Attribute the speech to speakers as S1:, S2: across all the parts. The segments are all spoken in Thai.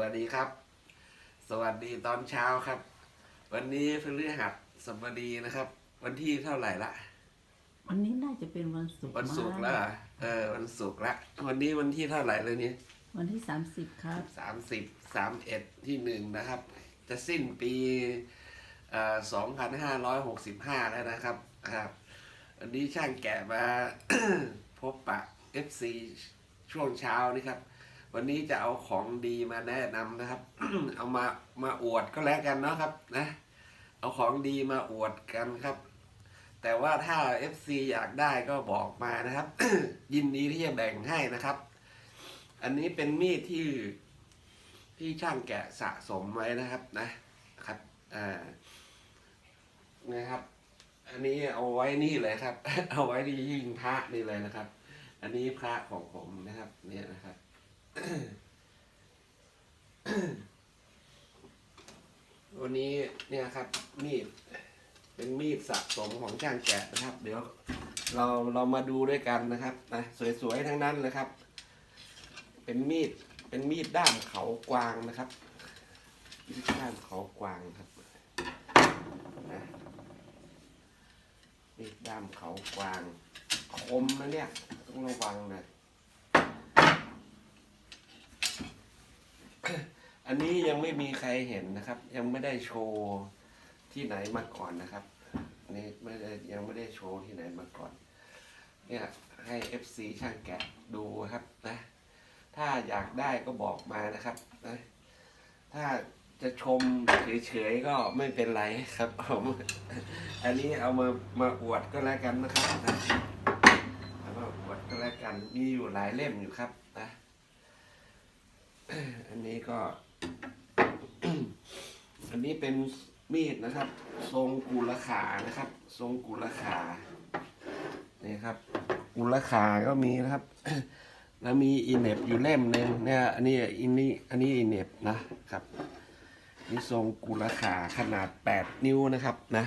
S1: วัสดีครับ สวัสดีตอนเช้าครับ วันนี้พฤหัสบดีนะครับ วันที่เท่าไหร่ละ
S2: วันนี้น่าจะเป็นวันศุกร์
S1: วันศุกร์
S2: มั้ง
S1: แล้วเหรอเออวันศุกร์ละวันนี้วันที่เท่าไหร่เลยเนี่ย
S2: วันที่สามสิบครับ
S1: สามสิบสามเอ็ดที่หนึ่งนะครับ จะสิ้นปีสองพันห้าร้อยหกสิบห้าแล้วนะครับครับวันนี้ช่างแกะมา พบปะ FC ช่วงเช้านี่ครับ วันนี้จะเอาของดีมาแนะนำนะครับ เอามามาอวดก็แล้วกันเนาะครับนะ เอาของดีมาอวดกันครับ แต่ว่าถ้า FC อยากได้ก็บอกมานะครับ ยินดีที่จะแบ่งให้นะครับ อันนี้เป็นมีดที่ที่ช่างแกะสะสมไว้นะครับนะครับอ่านะครับ อันนี้เอาไว้นี่เลยครับ เอาไว้ที่ยิงพระนี่เลยนะครับ อันนี้พระของผมนะครับ เนี่ยนะครับ วันนี้เนี่ยครับมีดเป็นมีดสะสมของช่างแกะนะครับ เดี๋ยวเราเรามาดูด้วยกันนะครับนะสวยๆทั้งนั้นเลยครับ เป็นมีดเป็นมีดด้ามเขากวางนะครับมีดด้ามเขากวางครับนะมีดด้ามเขากวางคมนะเนี่ยต้องระวังนะ อันนี้ยังไม่มีใครเห็นนะครับ ยังไม่ได้โชว์ที่ไหนมาก่อนนะครับอันนี่ไม่ได้ยังไม่ได้โชว์ที่ไหนมาก่อน เนี่ยให้ FC ช่างแกะดูครับนะ ถ้าอยากได้ก็บอกมานะครับนะถ้าจะชมเฉยๆก็ไม่เป็นไรครับผมอันนี้เอามามาอวดก็แล้วกันนะครับนะเอามาอวดก็แล้วกันมีอยู่หลายเล่มอยู่ครับนะอันนี้ก็ อันนี้เป็นมีดนะครับ ทรงกุลขานะครับ ทรงกุลขานี่ครับ กุลขาก็มีนะครับ แล้วมีอีเน็บอยู่เล่มหนึ่งเนี่ยอันนี้อินนี่อันนี้อีเน็บนะครับนี่ทรงกุลขาขนาด 8 นิ้วนะครับนะ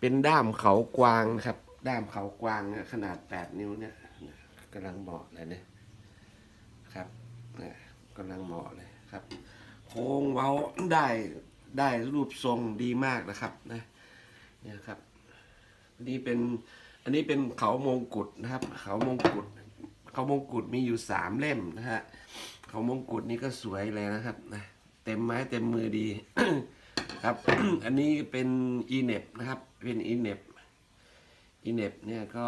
S1: เป็นด้ามเขากวางนะครับ ด้ามเขากวางเนี่ยขนาด 8 นิ้วเนี่ยกำลังเหมาะเลยเนี่ยครับเนี่ยกำลังเหมาะเลยครับ โค้งเว้าได้ ได้รูปทรงดีมากนะครับนะเนี่ยครับอันนี้เป็นอันนี้เป็นเขามงกุฎนะครับ เขามงกุฎเขามงกุฎมีอยู่สามเล่มนะฮะเขามงกุฎนี่ก็สวยเลยนะครับนะเต็มไม้เต็มมือดีครับ อันนี้เป็นอีเน็บนะครับ เป็นอีเน็บอีเน็บเนี่ยก็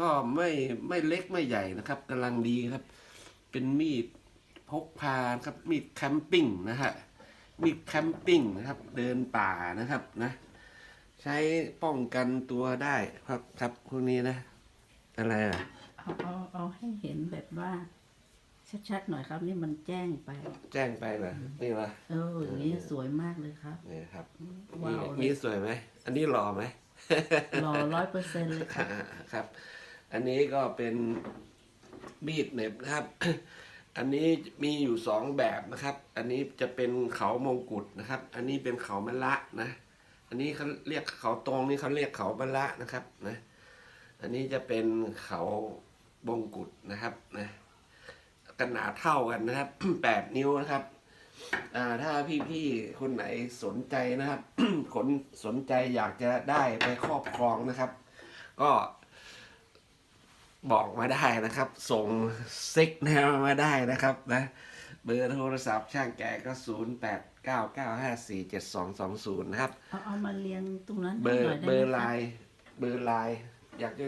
S1: ก็ไม่ไม่เล็กไม่ใหญ่นะครับกำลังดีครับ เป็นมีดพกพาครับมีดแคมปิ้งนะฮะ มีดแคมปิ้งนะครับ เดินป่านะครับนะ ใช้ป้องกันตัวได้ครับครับพวกนี้นะ อะไรอะ
S2: เอาเอาเอาให้เห็นแบบว่า ชัดๆหน่อยครับ นี่มันแจ้งไป
S1: แจ้งไปเหรอนี่เหรอ
S2: เอออย่างนี้สวยมากเลยครับ
S1: นี่ครับ
S2: ว้าว
S1: นี่
S2: เลย
S1: นี่สวยไหมอันนี้หล่อไหม
S2: รอร้อยเปอร์เซ็นต์เลยครับ
S1: ครับ อันนี้ก็เป็นมีดเหน็บนะครับ อันนี้มีอยู่สองแบบนะครับ อันนี้จะเป็นเขามงกุฎนะครับ อันนี้เป็นเขามะละนะ อันนี้เขาเรียกเขาตรงนี่เขาเรียกเขามะละนะครับนะ อันนี้จะเป็นเขามงกุฎนะครับนะขนาดเท่ากันนะครับแปดนิ้วนะครับอ่าถ้าพี่ๆคนไหนสนใจนะครับ คนสนใจอยากจะได้ไปครอบครองนะครับ ก็ บอกมาได้นะครับ ส่งซิกแนวมาได้นะครับนะเบอร์โทรศัพท์ช่างแก่ก็ศูนย์แปดเก้าเก้าห้าสี่เจ็ดสองสองศูนย์นะครับ
S2: เอาเอามาเรียงตรงนั้น
S1: เบอร์
S2: หน่อยได้
S1: เบอร์
S2: ไหม
S1: ไลน์เบอร์ไลน์อยากจะ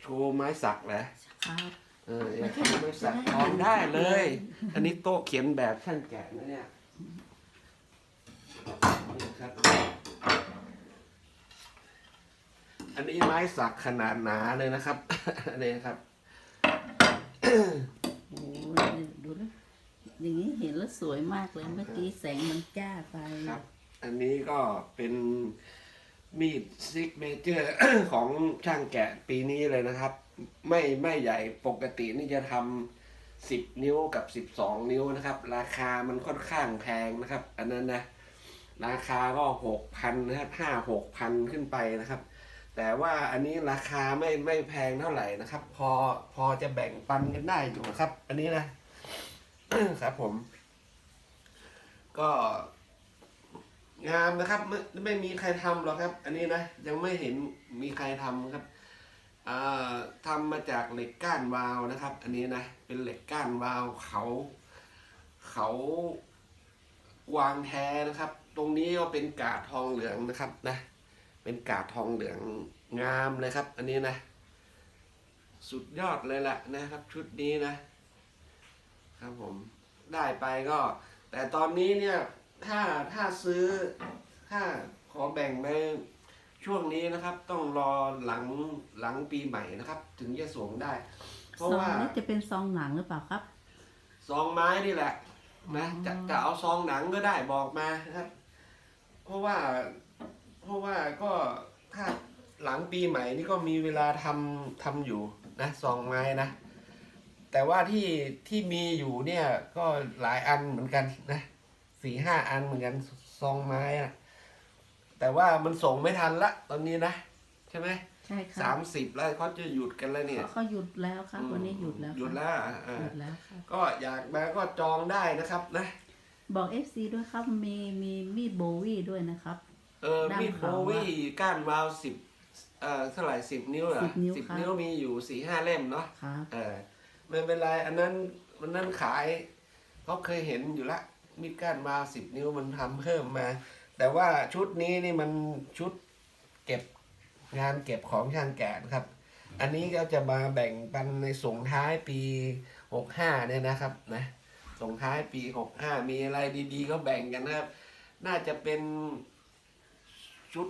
S1: โชว์ไม้สักเหรอ
S2: ครับ
S1: เอออยากทำไม้สักทำได้เลย อันนี้โต๊ะเขียนแบบช่างแกะนะเนี่ยนี่ครับ อันนี้ไม้สักขนาดหนาเลยนะครับอันนี้ครับ
S2: โอ้ยดูนะอย่างนี้เห็นแล้วสวยมากเลยเมื่อกี้แสงมันจ้าไป
S1: ครับ อันนี้ก็เป็นมีดซิกเมเจอร์ของช่างแกะปีนี้เลยนะครับ ไม่ไม่ใหญ่ปกตินี่จะทำสิบนิ้วกับสิบสองนิ้วนะครับ ราคามันค่อนข้างแพงนะครับ อันนั้นนะ ราคาก็หกพันนะครับห้าหกพันขึ้นไปนะครับ แต่ว่าอันนี้ราคาไม่ไม่แพงเท่าไหร่นะครับ พอพอจะแบ่งปันกันได้อยู่ครับ อันนี้นะครับผม ก็งามนะครับ ไม่ไม่มีใครทำหรอกครับ อันนี้นะยังไม่เห็นมีใครทำครับทำมาจากเหล็กก้านวาวนะครับ อันนี้นะเป็นเหล็กก้านวาวเขาเขาวางแท้นะครับ ตรงนี้ก็เป็นกาดทองเหลืองนะครับนะ เป็นกาดทองเหลืองงามเลยครับ อันนี้นะ สุดยอดเลยแหละนะครับ ชุดนี้นะ ครับผมได้ไปก็ แต่ตอนนี้เนี่ย ถ้าถ้าซื้อถ้าขอแบ่งในช่วงนี้นะครับ ต้องรอหลังหลังปีใหม่นะครับ ถึงจะส่งได้ เพ
S2: ซ
S1: ราะ
S2: อง
S1: ว่า
S2: นี้จะเป็นซองหนังหรือเปล่าครับ
S1: ซองไม้นี่แหละนะ
S2: อ๋อ
S1: จะจะเอาซองหนังก็ได้บอกมานะครับ เพราะว่า เพราะว่าก็ถ้าหลังปีใหม่นี่ก็มีเวลาทำทำอยู่นะซองไม้นะ แต่ว่าที่ที่มีอยู่เนี่ยก็หลายอันเหมือนกันนะสี่ห้าอันเหมือนกันซองไม้อะแต่ว่ามันส่งไม่ทันละตอนนี้นะ ใช่ไหม
S2: ใช่ครั
S1: สา
S2: บ
S1: มสิบแล้วเขาจะหยุดกันแล้วเนี่ย
S2: เขาหยุดแล้วครับวันนี้หยุดแล้ว
S1: หยุด
S2: ครับ
S1: แล้วอะอ่า
S2: หยุดแล้วครับ
S1: ก็อยากมาก็จองได้นะครับนะ
S2: บอก FC ด้วยครับ มีมีมีดโบวี่ด้วยนะครับ
S1: เออ
S2: ด้าม
S1: มีดโบ
S2: ขาวอะ
S1: วี่ก้านวาวสิบเอ่อเท่าไหร่สิบนิ้วเหรอ
S2: 10นิ้ว
S1: สิบ
S2: ครับ
S1: นิ้วมีอยู่สี่ห้าเล่มเนาะ
S2: ครับ
S1: เออไม่เป็นไรอันนั้นมันนั่นขายเขาเคยเห็นอยู่ละมีดก้านวาวสิบนิ้วมันทำเพิ่มมา แต่ว่าชุดนี้นี่มันชุดเก็บงานเก็บของช่างแกะนะครับ อันนี้ก็จะมาแบ่งปันในส่งท้ายปีหกห้าเนี่ยนะครับนะ ส่งท้ายปีหกห้ามีอะไรดีๆก็แบ่งกันนะครับ น่าจะเป็น ชุด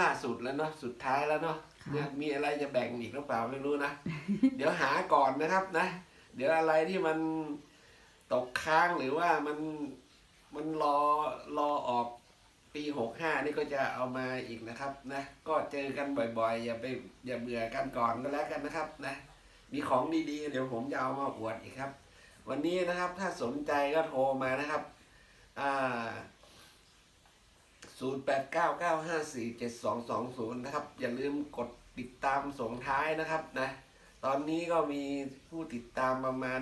S1: ล่าสุดแล้วเนาะสุดท้ายแล้วเนาะ
S2: ครับ
S1: เนี่ยมีอะไรจะแบ่งอีกหรือเปล่าไม่รู้นะ เดี๋ยวหาก่อนนะครับนะ เดี๋ยวอะไรที่มันตกค้างหรือว่ามันมันรอรอออกปีหกห้านี่ก็จะเอามาอีกนะครับนะ ก็เจอกันบ่อยๆ อย่าไปอย่าเบื่อกันก่อนก็แล้วกันนะครับนะ มีของดีๆ เดี๋ยวผมจะเอามาอวดอีกครับ วันนี้นะครับถ้าสนใจก็โทรมานะครับอ่า 0 8 9 9 5 4 7 2 2 0 นะครับ อย่าลืมกดติดตามส่งท้ายนะครับนะตอนนี้ก็มีผู้ติดตามประมาณ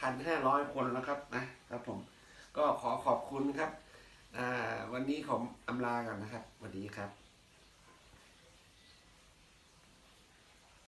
S1: 17,500 คนแล้วครับนะครับผมก็ขอขอบคุณครับ วันนี้ผมอำลากันนะครับสวัสดีครับ